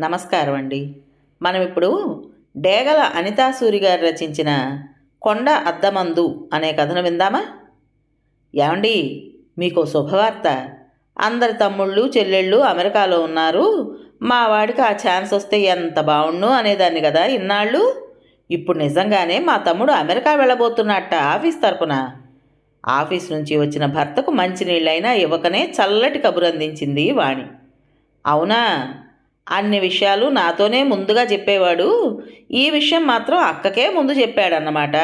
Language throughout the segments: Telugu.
నమస్కారం అండి మనం ఇప్పుడు డేగల అనితాసూరి గారు రచించిన కొండ అద్దమందు అనే కథను విందామా? ఏమండి మీకు శుభవార్త. అందరి తమ్ముళ్ళు చెల్లెళ్ళు అమెరికాలో ఉన్నారు. మా వాడికి ఆ ఛాన్స్ వస్తే ఎంత బాగుండు అనేదాన్ని కదా ఇన్నాళ్ళు? ఇప్పుడు నిజంగానే మా తమ్ముడు అమెరికా వెళ్ళబోతున్నట్ట ఆఫీస్ తరపున. ఆఫీస్ నుంచి వచ్చిన భర్తకు మంచినీళ్ళైనా ఇవ్వకనే చల్లటి కబురు అందించింది వాణి. అవునా? అన్ని విషయాలు నాతోనే ముందుగా చెప్పేవాడు. ఈ విషయం మాత్రం అక్కకే ముందు చెప్పాడన్నమాట.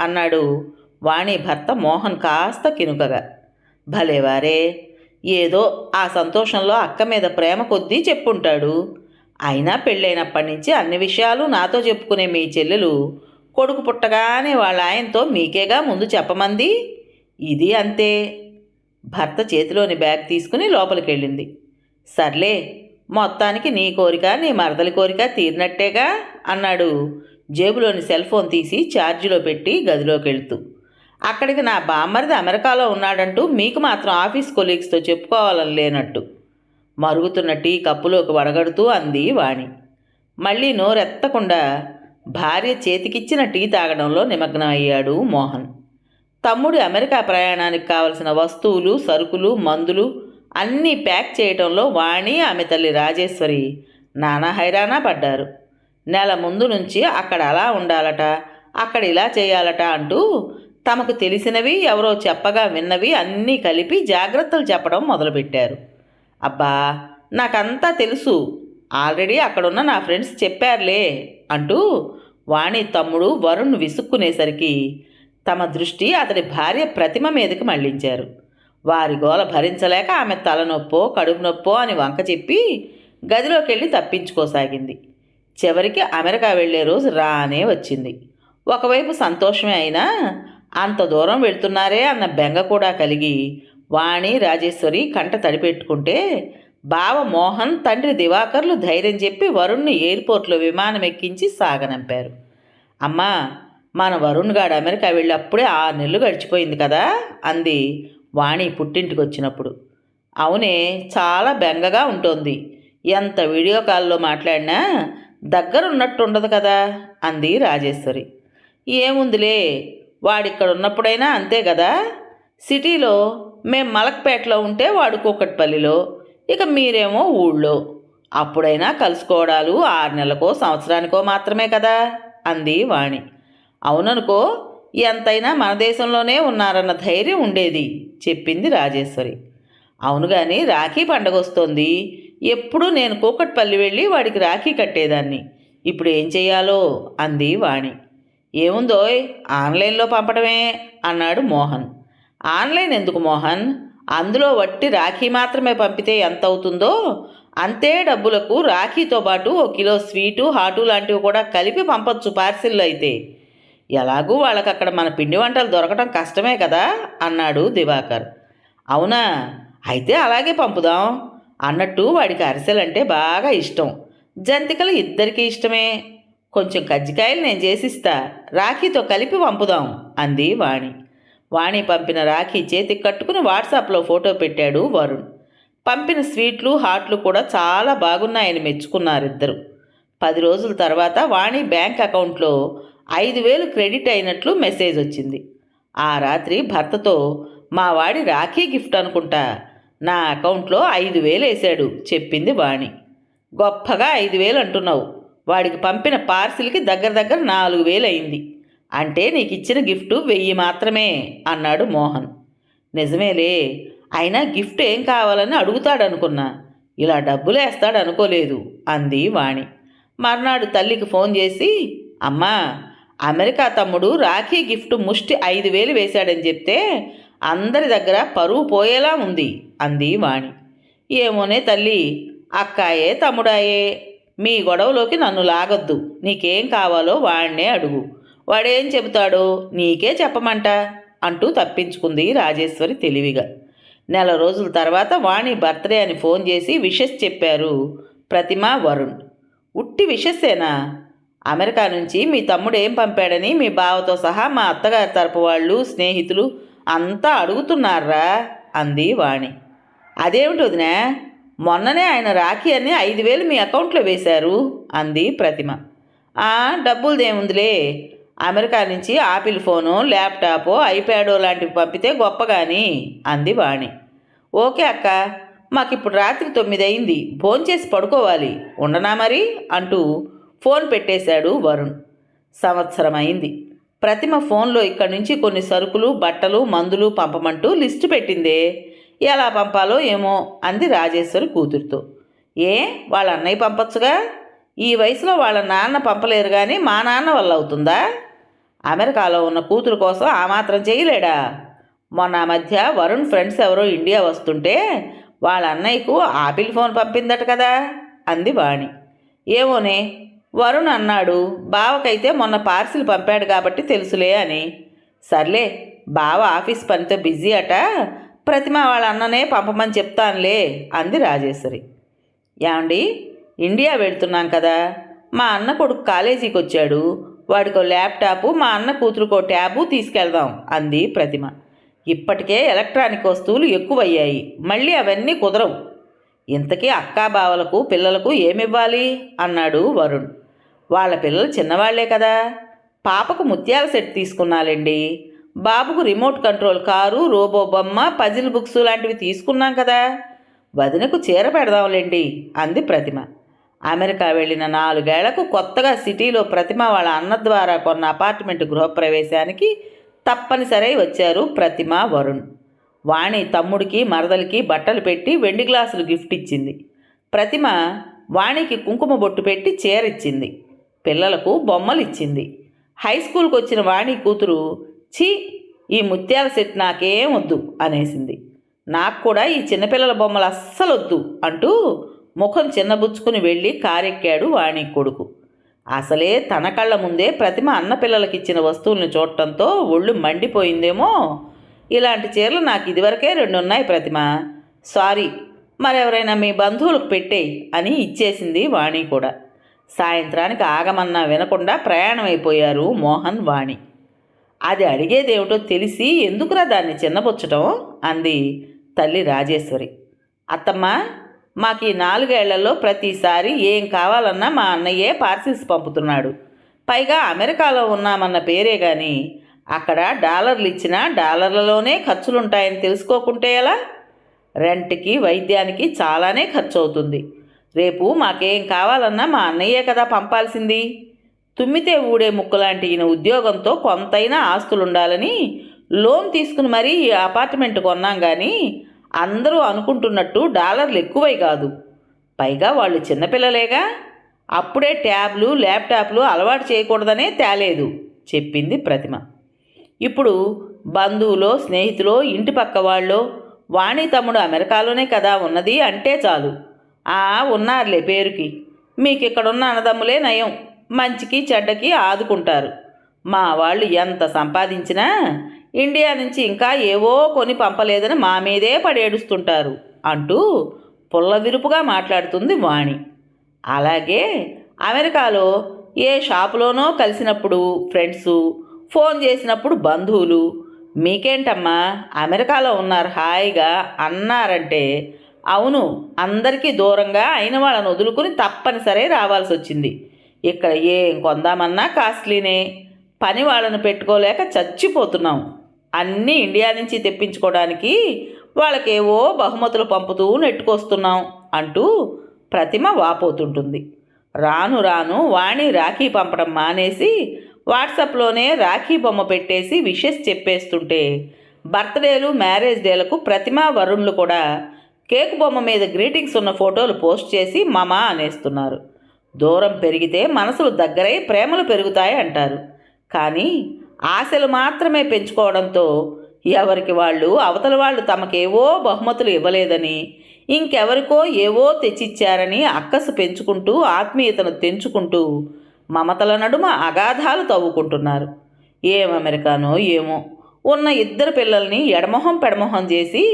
అన్నాడు. వాణి భర్త మోహన్ కాస్త కినుకగా. భలేవారే ఏదో ఆ సంతోషంలో అక్క మీద ప్రేమ కొద్దీ చెప్పుంటాడు. అయినా పెళ్ళైనప్పటి నుంచి అన్ని విషయాలు నాతో చెప్పుకునే మీ చెల్లెలు కొడుకు పుట్టగానే వాళ్ళ ఆయనతో మీకేగా ముందు చెప్పమంది? ఇది అంతే. భర్త చేతిలోని బ్యాగ్ తీసుకుని లోపలికి వెళ్ళింది సర్లే మొత్తానికి నీ కోరిక నీ మరదలి కోరిక తీరినట్టేగా అన్నాడు. జేబులోని సెల్ ఫోన్ తీసి ఛార్జీలో పెట్టి గదిలోకి వెళ్తూ. అక్కడికి నా బామ్మరిది అమెరికాలో ఉన్నాడంటూ మీకు మాత్రం ఆఫీస్ కొలీగ్స్తో చెప్పుకోవాలని లేనట్టు. మరుగుతున్న టీ కప్పులోకి వడగడుతూ అంది వాణి. మళ్ళీ నోరెత్తకుండా భార్య చేతికిచ్చిన టీ తాగడంలో నిమగ్నం అయ్యాడు మోహన్. తమ్ముడి అమెరికా ప్రయాణానికి కావలసిన వస్తువులు సరుకులు మందులు అన్నీ ప్యాక్ చేయటంలో వాణి ఆమె తల్లి రాజేశ్వరి నానా హైరానా పడ్డారు. నెల ముందు నుంచి అక్కడ అలా ఉండాలట అక్కడ ఇలా చేయాలట అంటూ తమకు తెలిసినవి ఎవరో చెప్పగా విన్నవి అన్నీ కలిపి జాగ్రత్తలు చెప్పడం మొదలుపెట్టారు. అబ్బా నాకంతా తెలుసు. ఆల్రెడీ అక్కడున్న నా ఫ్రెండ్స్ చెప్పారులే అంటూ వాణి తమ్ముడు వరుణ్ విసుక్కునేసరికి తమ దృష్టి అతడి భార్య ప్రతిమ మీదకి మళ్ళించారు వారి గోల భరించలేక ఆమె తలనొప్పో కడుపు నొప్పో అని వంక చెప్పి గదిలోకి వెళ్ళి తప్పించుకోసాగింది. చివరికి అమెరికా వెళ్ళే రోజు రానే వచ్చింది. ఒకవైపు సంతోషమే అయినా అంత దూరం వెళ్తున్నారే అన్న బెంగ కూడా కలిగి వాణి రాజేశ్వరి కంట తడిపెట్టుకుంటే బావ మోహన్ తండ్రి దివాకర్లు ధైర్యం చెప్పి వరుణ్ని ఎయిర్పోర్ట్లో విమానం ఎక్కించి సాగనంపారు. అమ్మా మన వరుణ్ గాడు అమెరికా వెళ్ళి అప్పుడే ఆరు నెలలు గడిచిపోయింది కదా అంది వాణి పుట్టింటికి వచ్చినప్పుడు అవునే చాలా బెంగగా ఉంటుంది. ఎంత వీడియో కాల్లో మాట్లాడినా దగ్గరున్నట్టు ఉండదు కదా? అంది రాజేశ్వరి. ఏముందిలే వాడిక్కడ ఉన్నప్పుడైనా అంతే కదా సిటీలో మేం మలక్పేటలో ఉంటే వాడు కూకట్పల్లిలో ఇక మీరేమో ఊళ్ళో. అప్పుడైనా కలుసుకోవడాలు ఆరు నెలలకో సంవత్సరానికో మాత్రమే కదా? అంది వాణి. అవుననుకో ఎంతైనా మన దేశంలోనే ఉన్నారన్న ధైర్యం ఉండేది చెప్పింది రాజేశ్వరి. అవును కానీ రాఖీ పండగ వస్తోంది ఎప్పుడు నేను కూకట్పల్లి వెళ్ళి వాడికి రాఖీ కట్టేదాన్ని. ఇప్పుడు ఏం చెయ్యాలో? అంది వాణి. ఏముందోయ్ ఆన్లైన్లో పంపడమే అన్నాడు మోహన్. ఆన్లైన్ ఎందుకు మోహన్? అందులో వట్టి రాఖీ మాత్రమే పంపితే ఎంత అవుతుందో అంతే డబ్బులకు రాఖీతో పాటు ఓ కిలో స్వీటు హాటు లాంటివి కూడా కలిపి పంపొచ్చు పార్సిల్లో అయితే ఎలాగూ వాళ్ళకి అక్కడ మన పిండి వంటలు దొరకటం కష్టమే కదా? అన్నాడు దివాకర్. అవునా? అయితే అలాగే పంపుదాం. అన్నట్టు వాడికి అరిసెలంటే బాగా ఇష్టం. జంతికలు ఇద్దరికీ ఇష్టమే. కొంచెం కజ్జికాయలు నేను చేసిస్తా. రాఖీతో కలిపి పంపుదాం అంది వాణి. వాణి పంపిన రాఖీ చేతికి కట్టుకుని వాట్సాప్లో ఫోటో పెట్టాడు వరుణ్. పంపిన స్వీట్లు హాట్లు కూడా చాలా బాగున్నాయని మెచ్చుకున్నారు ఇద్దరు పది రోజుల తర్వాత వాణి బ్యాంక్ అకౌంట్లో ఐదు వేలు క్రెడిట్ అయినట్లు మెసేజ్ వచ్చింది. ఆ రాత్రి భర్తతో మా వాడి రాఖీ గిఫ్ట్ అనుకుంటా నా అకౌంట్లో ఐదు వేలు వేశాడు చెప్పింది వాణి. గొప్పగా ఐదు వేలు అంటున్నావు వాడికి పంపిన పార్సిల్కి దగ్గర దగ్గర నాలుగు వేలు అయింది అంటే నీకు ఇచ్చిన గిఫ్ట్ వెయ్యి మాత్రమే అన్నాడు మోహన్. నిజమేలే అయినా గిఫ్ట్ ఏం కావాలని అడుగుతాడనుకున్నా ఇలా డబ్బులు వేస్తాడు అనుకోలేదు అంది వాణి. మర్నాడు తల్లికి ఫోన్ చేసి అమ్మా అమెరికా తమ్ముడు రాఖీ గిఫ్ట్ ముష్టి ఐదు వేలు వేశాడని చెప్తే అందరి దగ్గర పరువు పోయేలా ఉంది అంది వాణి. ఏమోనే తల్లి అక్కాయే తమ్ముడాయే మీ గొడవలోకి నన్ను లాగొద్దు నీకేం కావాలో వాణ్ణే అడుగు. వాడేం చెబుతాడో నీకే చెప్పమంట అంటూ తప్పించుకుంది రాజేశ్వరి తెలివిగా. నెల రోజుల తర్వాత వాణి బర్త్డే అని ఫోన్ చేసి విషెస్ చెప్పారు ప్రతిమ వరుణ్. ఉట్టి విషస్సేనా? అమెరికా నుంచి మీ తమ్ముడు ఏం పంపాడని మీ బావతో సహా మా అత్తగారి తరపు వాళ్ళు స్నేహితులు అంతా అడుగుతున్నారా? అంది వాణి. అదేమిటి వదినా? మొన్ననే ఆయన రాఖీ అని ఐదు వేలు మీ అకౌంట్లో వేశారు అంది ప్రతిమ. డబ్బులదేముందిలే? అమెరికా నుంచి ఆపిల్ ఫోను ల్యాప్టాపో ఐప్యాడో లాంటివి పంపితే గొప్ప కానీ అంది వాణి. ఓకే అక్క మాకిప్పుడు రాత్రి తొమ్మిది అయింది భోంచేసి పడుకోవాలి ఉండనా మరి? అంటూ ఫోన్ పెట్టేశాడు వరుణ్. సంవత్సరం అయింది ప్రతిమ ఫోన్లో ఇక్కడి నుంచి కొన్ని సరుకులు బట్టలు మందులు పంపమంటూ లిస్టు పెట్టిందే. ఎలా పంపాలో ఏమో అంది రాజేశ్వరి కూతురుతో. ఏ వాళ్ళ అన్నయ్య పంపచ్చుగా? ఈ వయసులో వాళ్ళ నాన్న పంపలేరు కానీ మా నాన్న వల్ల అవుతుందా అమెరికాలో ఉన్న కూతురు కోసం ఆ మాత్రం చేయలేడా? మొన్న మధ్య వరుణ్ ఫ్రెండ్స్ ఎవరో ఇండియా వస్తుంటే వాళ్ళ అన్నయ్యకు ఆపిల్ ఫోన్ పంపిందట కదా అంది వాణి. ఏమోనే వరుణ్ అన్నాడు బావకైతే మొన్న పార్సిల్ పంపాడు కాబట్టి తెలుసులే అని. సర్లే బావ ఆఫీస్ పనితో బిజీ అట ప్రతిమ వాళ్ళ అన్ననే పంపమని చెప్తానులే అంది రాజేశ్వరి. ఏమండి ఇండియా వెళ్తున్నాం కదా మా అన్న కొడుకు కాలేజీకి వచ్చాడు వాడికో ల్యాప్టాపు మా అన్న కూతురుకో ట్యాబు తీసుకెళ్దాం అంది ప్రతిమ. ఇప్పటికే ఎలక్ట్రానిక్ వస్తువులు ఎక్కువయ్యాయి మళ్ళీ అవన్నీ కుదరవు. ఇంతకీ అక్కా బావలకు పిల్లలకు ఏమివ్వాలి? అన్నాడు వరుణ్. వాళ్ళ పిల్లలు చిన్నవాళ్ళే కదా. పాపకు ముత్యాల సెట్ తీసుకున్నాలండి బాబుకు రిమోట్ కంట్రోల్ కారు రోబో బొమ్మ పజిల్ బుక్స్ లాంటివి తీసుకున్నాం కదా. వదినకు చీర పెడదాంలేండి అంది ప్రతిమ. అమెరికా వెళ్ళిన నాలుగేళ్ళకు కొత్తగా సిటీలో ప్రతిమ వాళ్ళ అన్న ద్వారా కొన్న అపార్ట్మెంట్ గృహప్రవేశానికి తప్పనిసరై వచ్చారు ప్రతిమ వరుణ్. వాణి తమ్ముడికి మరదలికి బట్టలు పెట్టి వెండి గ్లాసులు గిఫ్ట్ ఇచ్చింది. ప్రతిమ వాణికి కుంకుమ బొట్టు పెట్టి చీర ఇచ్చింది. పిల్లలకు బొమ్మలు ఇచ్చింది హై స్కూల్కి వచ్చిన వాణి కూతురు ఛీ ఈ ముత్యాల సెట్ నాకేం వద్దు అనేసింది. నాకు కూడా ఈ చిన్నపిల్లల బొమ్మలు అస్సలు వద్దు అంటూ ముఖం చిన్నబుచ్చుకుని వెళ్ళి కారెక్కాడు వాణి కొడుకు. అసలే తన కళ్ళ ముందే ప్రతిమ అన్న పిల్లలకిచ్చిన వస్తువుల్ని చూడటంతో ఒళ్ళు మండిపోయిందేమో. ఇలాంటి చీరలు నాకు ఇదివరకే రెండు ఉన్నాయి ప్రతిమ. సారీ మరెవరైనా మీ బంధువులకు పెట్టేయి అని ఇచ్చేసింది వాణి కూడా. సాయంత్రానికి ఆగమన్నా వినకుండా ప్రయాణం అయిపోయారు మోహన్ వాణి. అది అడిగేదేమిటో తెలిసి ఎందుకురా దాన్ని చిన్నబుచ్చటం? అంది తల్లి రాజేశ్వరి. అత్తమ్మ మాకు ఈ నాలుగేళ్ళలో ప్రతిసారి ఏం కావాలన్నా మా అన్నయ్యే పార్సిల్స్ పంపుతున్నాడు. పైగా అమెరికాలో ఉన్నామన్న పేరే కానీ అక్కడ డాలర్లు ఇచ్చినా డాలర్లలోనే ఖర్చులుంటాయని తెలుసుకోకుంటే ఎలా? రెంట్కి వైద్యానికి చాలానే ఖర్చు అవుతుంది రేపు మాకేం కావాలన్నా మా అన్నయ్యే కదా పంపాల్సింది. తుమ్మితే ఊడే ముక్కులాంటి ఈయన ఉద్యోగంతో కొంతైనా ఆస్తులుండాలని లోన్ తీసుకుని మరీ ఈ అపార్ట్మెంట్ కొన్నాం కానీ అందరూ అనుకుంటున్నట్టు డాలర్లు ఎక్కువై కాదు. పైగా వాళ్ళు చిన్నపిల్లలేగా. అప్పుడే ట్యాబ్లు ల్యాప్టాప్లు అలవాటు చేయకూడదనే తేలేదు చెప్పింది ప్రతిమ. ఇప్పుడు బంధువులో స్నేహితులో ఇంటి పక్క వాళ్ళు వాణి తమ్ముడు అమెరికాలోనే కదా ఉన్నది అంటే చాలు. ఉన్నారులే పేరుకి. మీకు ఇక్కడున్న అన్నదమ్ములే నయం. మంచికి చెడ్డకి ఆదుకుంటారు. మా వాళ్ళు ఎంత సంపాదించినా ఇండియా నుంచి ఇంకా ఏవో కొని పంపలేదని మా మీదే పడేడుస్తుంటారు అంటూ పుల్ల విరుపుగా మాట్లాడుతుంది వాణి. అలాగే అమెరికాలో ఏ షాపులోనో కలిసినప్పుడు ఫ్రెండ్సు ఫోన్ చేసినప్పుడు బంధువులు మీకేంటమ్మా అమెరికాలో ఉన్నారు హాయిగా అన్నారంటే అవును అందరికీ దూరంగా అయిన వాళ్ళని వదులుకుని తప్పనిసరి రావాల్సి వచ్చింది ఇక్కడ ఏం కొందామన్నా కాస్ట్లీనే. పని వాళ్ళను పెట్టుకోలేక చచ్చిపోతున్నాం. అన్నీ ఇండియా నుంచి తెప్పించుకోవడానికి వాళ్ళకేవో బహుమతులు పంపుతూ నెట్టుకొస్తున్నాం అంటూ ప్రతిమ వాపోతుంటుంది. రాను రాను వాణి రాఖీ పంపడం మానేసి వాట్సాప్లోనే రాఖీ బొమ్మ పెట్టేసి విషెస్ చెప్పేస్తుంటే బర్త్డేలు మ్యారేజ్ డేలకు ప్రతిమ వరుణ్లు కూడా కేక్ బొమ్మ మీద గ్రీటింగ్స్ ఉన్న ఫోటోలు పోస్ట్ చేసి మమా అనేస్తున్నారు. దూరం పెరిగితే మనసులు దగ్గరై ప్రేమలు పెరుగుతాయి అంటారు. కానీ ఆశలు మాత్రమే పెంచుకోవడంతో ఎవరికి వాళ్ళు అవతల వాళ్ళు తమకేవో బహుమతులు ఇవ్వలేదని ఇంకెవరికో ఏవో తెచ్చిచ్చారని అక్కసు పెంచుకుంటూ ఆత్మీయతను తెంచుకుంటూ మమతల నడుమ అగాధాలు తవ్వుకుంటున్నారు. ఏం అమెరికానో ఏమో ఉన్న ఇద్దరు పిల్లల్ని ఎడమొహం పెడమొహం చేసి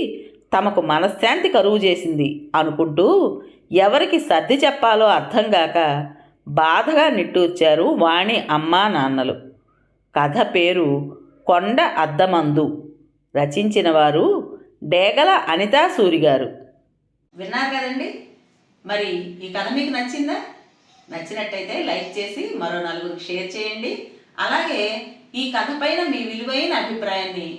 తమకు మనశ్శాంతి కరువు చేసింది అనుకుంటూ ఎవరికి సర్ది చెప్పాలో అర్థం కాక బాధగా నిట్టూర్చారు వాణి అమ్మా నాన్నలు. కథ పేరు కొండ అద్దమందు. రచించిన వారు డేగల అనితా సూరి గారు విన్నారు కదండి? మరి ఈ కథ మీకు నచ్చిందా? నచ్చినట్టయితే లైక్ చేసి మరో నలుగురికి షేర్ చేయండి. అలాగే ఈ కథ పైన మీ విలువైన అభిప్రాయాన్ని